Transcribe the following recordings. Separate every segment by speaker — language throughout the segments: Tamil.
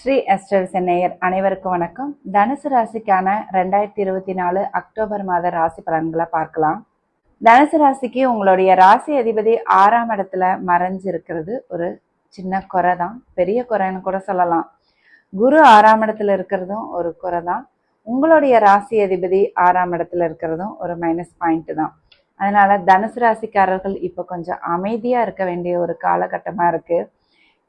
Speaker 1: ஸ்ரீ எஸ்டர் சென்னையர் அனைவருக்கும் வணக்கம். தனுசு ராசிக்கான ரெண்டாயிரத்தி இருபத்தி நாலு அக்டோபர் மாத ராசி பலன்களை பார்க்கலாம். தனுசு ராசிக்கு உங்களுடைய ராசி அதிபதி ஆறாம் இடத்துல மறைஞ்சு இருக்கிறது ஒரு சின்ன குறை தான். பெரிய குறைன்னு கூட சொல்லலாம். குரு ஆறாம் இடத்துல இருக்கிறதும் ஒரு குறை தான். உங்களுடைய ராசி அதிபதி ஆறாம் இடத்துல இருக்கிறதும் ஒரு மைனஸ் பாயிண்ட் தான். அதனால தனுசு ராசிக்காரர்கள் இப்போ கொஞ்சம் அமைதியாக இருக்க வேண்டிய ஒரு காலகட்டமாக இருக்குது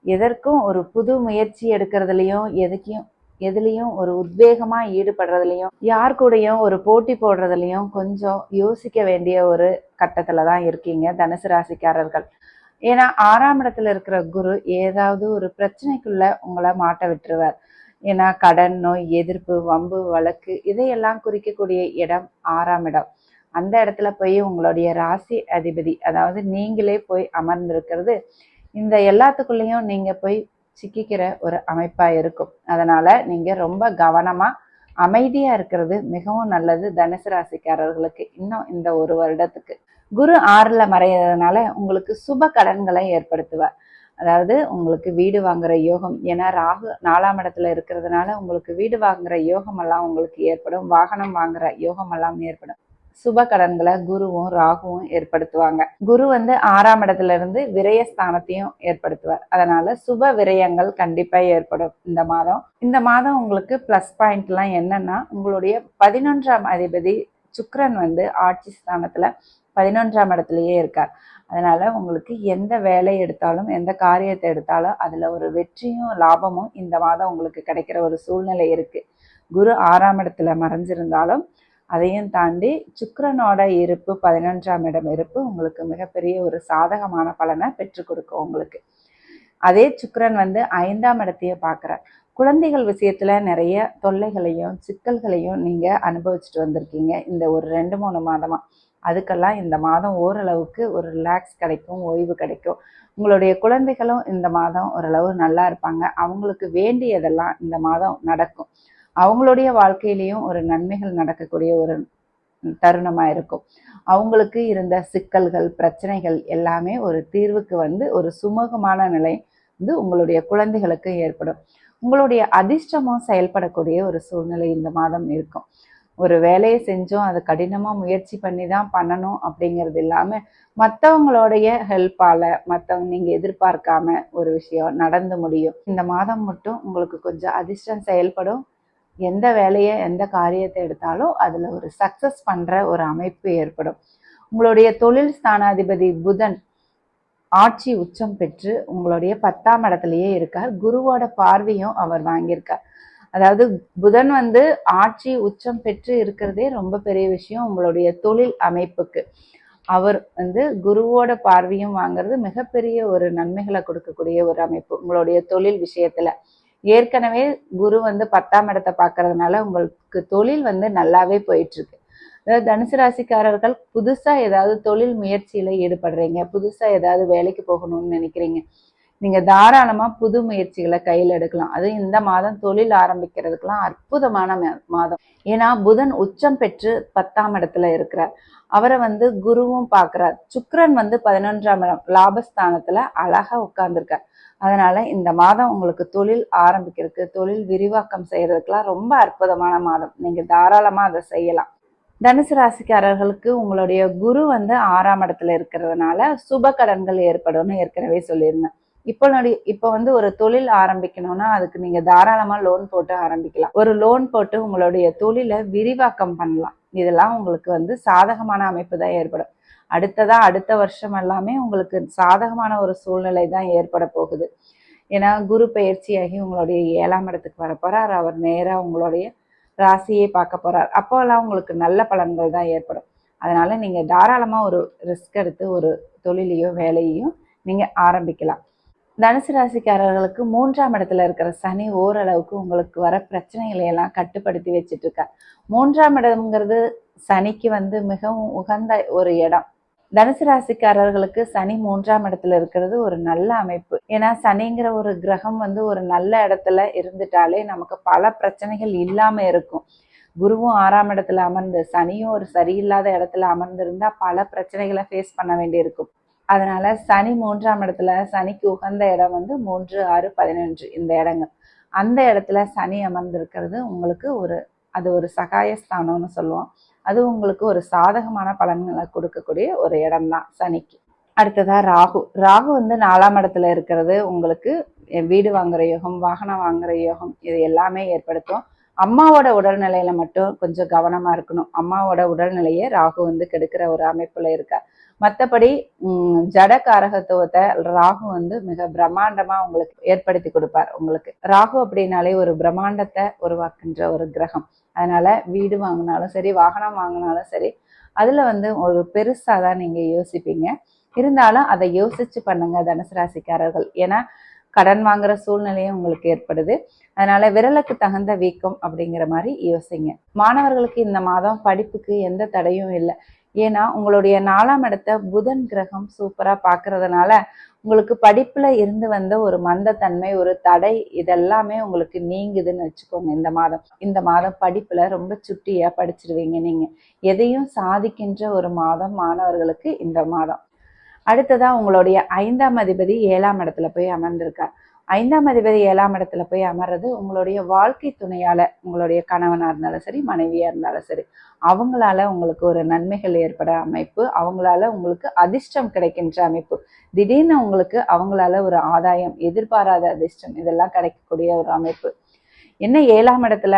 Speaker 1: எதற்கும் ஒரு புது முயற்சி எடுக்கிறதுலையும் எதுக்கையும் எதுலேயும் ஒரு உத்வேகமாக ஈடுபடுறதுலையும் யார் கூடயும் ஒரு போட்டி போடுறதுலையும் கொஞ்சம் யோசிக்க வேண்டிய ஒரு கட்டத்தில் தான் இருக்கீங்க தனுசு ராசிக்காரர்கள். ஏன்னா ஆறாம் இடத்துல இருக்கிற குரு ஏதாவது ஒரு பிரச்சனைக்குள்ள உங்களை மாட்ட விட்டுருவார். ஏன்னா கடன் நோய் எதிர்ப்பு வம்பு வழக்கு இதையெல்லாம் குறிக்கக்கூடிய இடம் ஆறாம் இடம். அந்த இடத்துல போய் உங்களுடைய ராசி அதிபதி அதாவது நீங்களே போய் அமர்ந்திருக்கிறது இந்த எல்லாத்துக்குள்ளேயும் நீங்கள் போய் சிக்கிக்கிற ஒரு அமைப்பாக இருக்கும். அதனால் நீங்கள் ரொம்ப கவனமாக அமைதியாக இருக்கிறது மிகவும் நல்லது தனுசு ராசிக்காரர்களுக்கு இன்னும் இந்த ஒரு வருடத்துக்கு. குரு ஆறில் மறையிறதுனால உங்களுக்கு சுப கடன்களை ஏற்படுத்துவார். அதாவது உங்களுக்கு வீடு வாங்குற யோகம் ஏன்னா ராகு நாலாம் இடத்துல இருக்கிறதுனால உங்களுக்கு வீடு வாங்குற யோகம் எல்லாம் உங்களுக்கு ஏற்படும் வாகனம் வாங்குற யோகம் எல்லாம் ஏற்படும். சுப கடன்களை குருவும் ராகுவும் ஏற்படுத்துவாங்க. குரு வந்து ஆறாம் இடத்துல இருந்து விரயஸ்தானத்தையும் ஏற்படுத்துவார். அதனால சுப விரயங்கள் கண்டிப்பா ஏற்படும் இந்த மாதம். இந்த மாதம் உங்களுக்கு பிளஸ் பாயிண்ட்லாம் என்னன்னா உங்களுடைய பதினொன்றாம் அதிபதி சுக்ரன் வந்து ஆட்சி ஸ்தானத்துல பதினொன்றாம் இடத்துலயே இருக்கார். அதனால உங்களுக்கு எந்த வேலை எடுத்தாலும் எந்த காரியத்தை எடுத்தாலும் அதுல ஒரு வெற்றியும் லாபமும் இந்த மாதம் உங்களுக்கு கிடைக்கிற ஒரு சூழ்நிலை இருக்கு. குரு ஆறாம் இடத்துல மறைஞ்சிருந்தாலும் அதையும் தாண்டி சுக்கரனோட இருப்பு பதினொன்றாம் இடம் இருப்பு உங்களுக்கு மிகப்பெரிய ஒரு சாதகமான பலனை பெற்றுக் கொடுக்கும் உங்களுக்கு. அதே சுக்கரன் வந்து ஐந்தாம் இடத்தையே பார்க்குறார். குழந்தைகள் விஷயத்துல நிறைய தொல்லைகளையும் சிக்கல்களையும் நீங்க அனுபவிச்சுட்டு வந்திருக்கீங்க. இந்த ஒரு ரெண்டு மூணு மாதமா. அதுக்கெல்லாம் இந்த மாதம் ஓரளவுக்கு ஒரு ரிலாக்ஸ் கிடைக்கும் ஓய்வு கிடைக்கும். உங்களுடைய குழந்தைகளும் இந்த மாதம் ஓரளவு நல்லா இருப்பாங்க. அவங்களுக்கு வேண்டியதெல்லாம் இந்த மாதம் நடக்கும். அவங்களுடைய வாழ்க்கையிலையும் ஒரு நன்மைகள் நடக்கக்கூடிய ஒரு தருணமா இருக்கும். அவங்களுக்கு இருந்த சிக்கல்கள் பிரச்சனைகள் எல்லாமே ஒரு தீர்வுக்கு வந்து ஒரு சுமூகமான நிலை வந்து உங்களுடைய குழந்தைகளுக்கு ஏற்படும். உங்களுடைய அதிர்ஷ்டமும் செயல்படக்கூடிய ஒரு சூழ்நிலை இந்த மாதம் இருக்கும். ஒரு வேலையை செஞ்சோம் அதை கடினமாக முயற்சி பண்ணி தான் பண்ணணும் அப்படிங்கிறது இல்லாமல் மற்றவங்களுடைய ஹெல்ப்பால் மற்றவங்க நீங்கள் எதிர்பார்க்காம ஒரு விஷயம் நடந்து முடியும். இந்த மாதம் மட்டும் உங்களுக்கு கொஞ்சம் அதிர்ஷ்டம் செயல்படும். எந்த வேலையை எந்த காரியத்தை எடுத்தாலும் அதில் ஒரு சக்ஸஸ் பண்ணுற ஒரு அமைப்பு ஏற்படும். உங்களுடைய தொழில் ஸ்தானாதிபதி புதன் ஆட்சி உச்சம் பெற்று உங்களுடைய பத்தாம் இடத்துலயே இருக்கார். குருவோட பார்வையும் அவர் வாங்கியிருக்கார். அதாவது புதன் வந்து ஆட்சி உச்சம் பெற்று இருக்கிறதே ரொம்ப பெரிய விஷயம் உங்களுடைய தொழில் அமைப்புக்கு. அவர் வந்து குருவோட பார்வையும் வாங்குறது மிகப்பெரிய ஒரு நன்மைகளை கொடுக்கக்கூடிய ஒரு அமைப்பு உங்களுடைய தொழில் விஷயத்துல. ஏற்கனவே குரு வந்து பத்தாம் இடத்தை பார்க்கறதுனால உங்களுக்கு தொழில் வந்து நல்லாவே போயிட்டு இருக்கு அதாவது தனுசு ராசிக்காரர்கள் புதுசா ஏதாவது தொழில் முயற்சியில ஈடுபடுறீங்க புதுசா ஏதாவது வேலைக்கு போகணும்னு நினைக்கிறீங்க. நீங்க தாராளமா புது முயற்சிகளை கையில் எடுக்கலாம். அது இந்த மாதம் தொழில் ஆரம்பிக்கிறதுக்கெல்லாம் அற்புதமான மாதம். ஏன்னா புதன் உச்சம் பெற்று பத்தாம் இடத்துல இருக்கிறார். அவரை வந்து குருவும் பார்க்கிறார். சுக்கரன் வந்து பதினொன்றாம் இடம் லாபஸ்தானத்துல அழகா உட்கார்ந்துருக்கார். அதனால இந்த மாதம் உங்களுக்கு தொழில் ஆரம்பிக்கிறதுக்கு தொழில் விரிவாக்கம் செய்யறதுக்கெல்லாம் ரொம்ப அற்புதமான மாதம். நீங்க தாராளமா அதை செய்யலாம். தனுசு ராசிக்காரர்களுக்கு உங்களுடைய குரு வந்து ஆறாம் இடத்துல இருக்கிறதுனால சுப கடன்கள் ஏற்படும்னு ஏற்கனவே சொல்லியிருந்தேன். இப்போ இப்போ வந்து ஒரு தொழில் ஆரம்பிக்கணும்னா அதுக்கு நீங்க தாராளமா லோன் போட்டு ஆரம்பிக்கலாம். ஒரு லோன் போட்டு உங்களுடைய தொழிலை விரிவாக்கம் பண்ணலாம். இதெல்லாம் உங்களுக்கு வந்து சாதகமான அமைப்பு தான் ஏற்படும். அடுத்ததா அடுத்த வருஷம் எல்லாமே உங்களுக்கு சாதகமான ஒரு சூழ்நிலை தான் ஏற்பட போகுது. ஏன்னா குரு பயிற்சியாகி உங்களுடைய ஏழாம் இடத்துக்கு வர போறார். அவர் நேராக உங்களுடைய ராசியை பார்க்க போறார். அப்போல்லாம் உங்களுக்கு நல்ல பலன்கள் தான் ஏற்படும். அதனால நீங்க தாராளமா ஒரு ரிஸ்க் எடுத்து ஒரு தொழிலையோ வேலையையும் நீங்க ஆரம்பிக்கலாம். தனுசு ராசிக்காரர்களுக்கு மூன்றாம் இடத்துல இருக்கிற சனி ஓரளவுக்கு உங்களுக்கு வர பிரச்சனைகளை எல்லாம் கட்டுப்படுத்தி வச்சுட்டு இருக்கார் மூன்றாம் இடம்ங்கிறது சனிக்கு வந்து மிகவும் உகந்த ஒரு இடம். தனுசு ராசிக்காரர்களுக்கு சனி மூன்றாம் இடத்துல இருக்கிறது ஒரு நல்ல அமைப்பு. ஏன்னா சனிங்கிற ஒரு கிரகம் வந்து ஒரு நல்ல இடத்துல இருந்துட்டாலே நமக்கு பல பிரச்சனைகள் இல்லாம இருக்கும். குருவும் ஆறாம் இடத்துல அமர்ந்து சனியும் ஒரு சரியில்லாத இடத்துல அமர்ந்திருந்தா பல பிரச்சனைகளை ஃபேஸ் பண்ண வேண்டியிருக்கும். அதனால சனி மூன்றாம் இடத்துல சனிக்கு உகந்த இடம் வந்து மூன்று ஆறு பதினொன்று இந்த இடங்கள் அந்த இடத்துல சனி அமர்ந்திருக்கிறது உங்களுக்கு ஒரு அது ஒரு சகாயஸ்தானம்னு சொல்லுவோம். அது உங்களுக்கு ஒரு சாதகமான பலன்களை கொடுக்கக்கூடிய ஒரு இடம்தான் சனிக்கு. அடுத்ததா ராகு. ராகு வந்து நாலாம் இடத்துல இருக்கிறது. உங்களுக்கு வீடு வாங்குற யோகம் வாகனம் வாங்குற யோகம் இது எல்லாமே ஏற்படுத்தும். அம்மாவோட உடல்நிலையில மட்டும் கொஞ்சம் கவனமா இருக்கணும். அம்மாவோட உடல்நிலையை ராகு வந்து கெடுக்கிற ஒரு அமைப்புல இருக்கா. மற்றபடி ஜட காரகத்துவத்தை ராகு வந்து மிக பிரம்மாண்டமா உங்களுக்கு ஏற்படுத்தி கொடுப்பார். உங்களுக்கு ராகு அப்படின்னாலே ஒரு பிரம்மாண்டத்தை உருவாக்குன்ற ஒரு கிரகம். அதனால வீடு வாங்கினாலும் சரி வாகனம் வாங்கினாலும் சரி அதுல வந்து ஒரு பெருசா தான் நீங்க யோசிப்பீங்க. இருந்தாலும் அதை யோசிச்சு பண்ணுங்க தனுசு ராசிக்காரர்கள். ஏன்னா கடன் வாங்குற சூழ்நிலையும் உங்களுக்கு ஏற்படுது. அதனால விரலுக்கு தகுந்த வீக்கம் அப்படிங்கிற மாதிரி யோசிங்க. மாணவர்களுக்கு இந்த மாதம் படிப்புக்கு எந்த தடையும் இல்லை. ஏன்னா உங்களுடைய நாலாம் இடத்த புதன் கிரகம் சூப்பரா பாக்குறதுனால உங்களுக்கு படிப்புல இருந்து வந்த ஒரு மந்தத்தன்மை ஒரு தடை இதெல்லாமே உங்களுக்கு நீங்குதுன்னு வச்சுக்கோங்க இந்த மாதம். இந்த மாதம் படிப்புல ரொம்ப சுட்டியா படிச்சிருவீங்க நீங்க. எதையும் சாதிக்கின்ற ஒரு மாதம் மாணவர்களுக்கு இந்த மாதம். அடுத்ததா உங்களுடைய ஐந்தாம் அதிபதி ஏழாம் இடத்துல போய் அமர்ந்திருக்கார். ஐந்தாம் அதிபதி ஏழாம் இடத்துல போய் அமர்றது உங்களுடைய வாழ்க்கை துணையால உங்களுடைய கணவனா இருந்தாலும் சரி மனைவியா இருந்தாலும் சரி அவங்களால உங்களுக்கு ஒரு நன்மைகள் ஏற்பட அமைப்பு அவங்களால உங்களுக்கு அதிர்ஷ்டம் கிடைக்கின்ற அமைப்பு. திடீர்னு உங்களுக்கு அவங்களால ஒரு ஆதாயம் எதிர்பாராத அதிர்ஷ்டம் இதெல்லாம் கிடைக்கக்கூடிய ஒரு அமைப்பு. என்ன ஏழாம் இடத்துல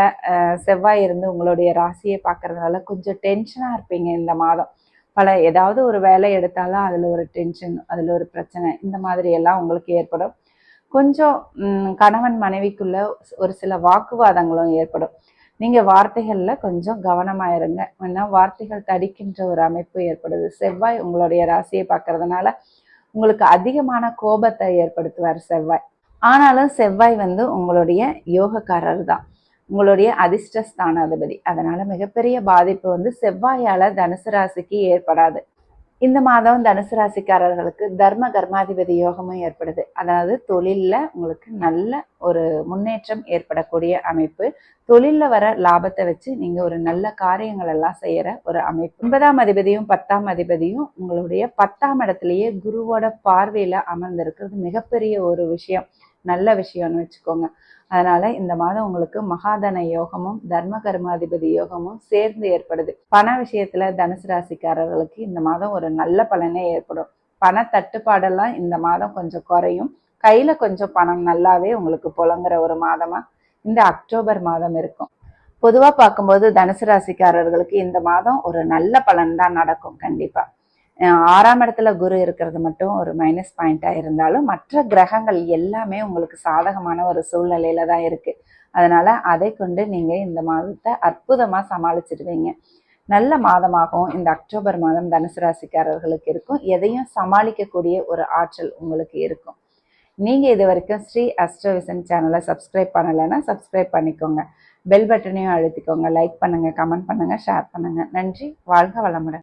Speaker 1: செவ்வாய் இருந்து உங்களுடைய ராசியை பார்க்கறதுனால கொஞ்சம் டென்ஷனா இருப்பீங்க இந்த மாதம். பல ஏதாவது ஒரு வேலை எடுத்தாலும் அதில் ஒரு டென்ஷன் அதில் ஒரு பிரச்சனை இந்த மாதிரி எல்லாம் உங்களுக்கு ஏற்படும். கொஞ்சம் கணவன் மனைவிக்குள்ள ஒரு சில வாக்குவாதங்களும் ஏற்படும். நீங்க வார்த்தைகள்ல கொஞ்சம் கவனமாயிருங்க. ஏன்னா வார்த்தைகள் தடிக்கின்ற ஒரு அமைப்பு ஏற்படுது. செவ்வாய் உங்களுடைய ராசியை பார்க்கறதுனால உங்களுக்கு அதிகமான கோபத்தை ஏற்படுத்துவார் செவ்வாய். ஆனாலும் செவ்வாய் வந்து உங்களுடைய யோகக்காரர் தான். உங்களுடைய அதிர்ஷ்டஸ்தானாதிபதி. அதனால மிகப்பெரிய பாதிப்பு வந்து செவ்வாயால தனுசு ராசிக்கு ஏற்படாது. இந்த மாதம் தனுசு ராசிக்காரர்களுக்கு தர்ம கர்மாதிபதி யோகமும் ஏற்படுது. அதாவது தொழிலில் உங்களுக்கு நல்ல ஒரு முன்னேற்றம் ஏற்படக்கூடிய அமைப்பு. தொழிலில் வர லாபத்தை வச்சு நீங்கள் ஒரு நல்ல காரியங்கள் எல்லாம் செய்கிற ஒரு அமைப்பு. ஒன்பதாம் அதிபதியும் பத்தாம் அதிபதியும் உங்களுடைய பத்தாம் இடத்துலயே குருவோட பார்வையில் அமர்ந்திருக்கிறது. மிகப்பெரிய ஒரு விஷயம். நல்ல விஷயம்னு வச்சுக்கோங்க. அதனால இந்த மாதம் உங்களுக்கு மகாதன யோகமும் தர்ம கர்மாதிபதி யோகமும் சேர்ந்து ஏற்படுது. பண விஷயத்துல தனுசு ராசிக்காரர்களுக்கு இந்த மாதம் ஒரு நல்ல பலனே ஏற்படும். பண தட்டுப்பாடெல்லாம் இந்த மாதம் கொஞ்சம் குறையும். கையில கொஞ்சம் பணம் நல்லாவே உங்களுக்கு புலங்குற ஒரு மாதமா இந்த அக்டோபர் மாதம் இருக்கும். பொதுவா பார்க்கும்போது தனுசு ராசிக்காரர்களுக்கு இந்த மாதம் ஒரு நல்ல பலன் தான் நடக்கும் கண்டிப்பா. ஆறாம் இடத்துல குரு இருக்கிறது மட்டும் ஒரு மைனஸ் பாயிண்டா இருந்தாலும் மற்ற கிரகங்கள் எல்லாமே உங்களுக்கு சாதகமான ஒரு சூழ்நிலையில தான் இருக்கு. அதனால அதை கொண்டு நீங்க இந்த மாதத்தை அற்புதமா சமாளிச்சிடுவீங்க. நல்ல மாதமாகவும் இந்த அக்டோபர் மாதம் தனுசு ராசிக்காரர்களுக்கு இருக்கும். எதையும் சமாளிக்கக்கூடிய ஒரு ஆற்றல் உங்களுக்கு இருக்கும். நீங்க இது வரைக்கும் ஸ்ரீ அஸ்ட்ரோவிசன் சேனலை சப்ஸ்கிரைப் பண்ணலைன்னா சப்ஸ்கிரைப் பண்ணிக்கோங்க. பெல் பட்டனையும் அழுத்திக்கோங்க. லைக் பண்ணுங்க கமெண்ட் பண்ணுங்க ஷேர் பண்ணுங்க. நன்றி. வாழ்க வளமுடன்.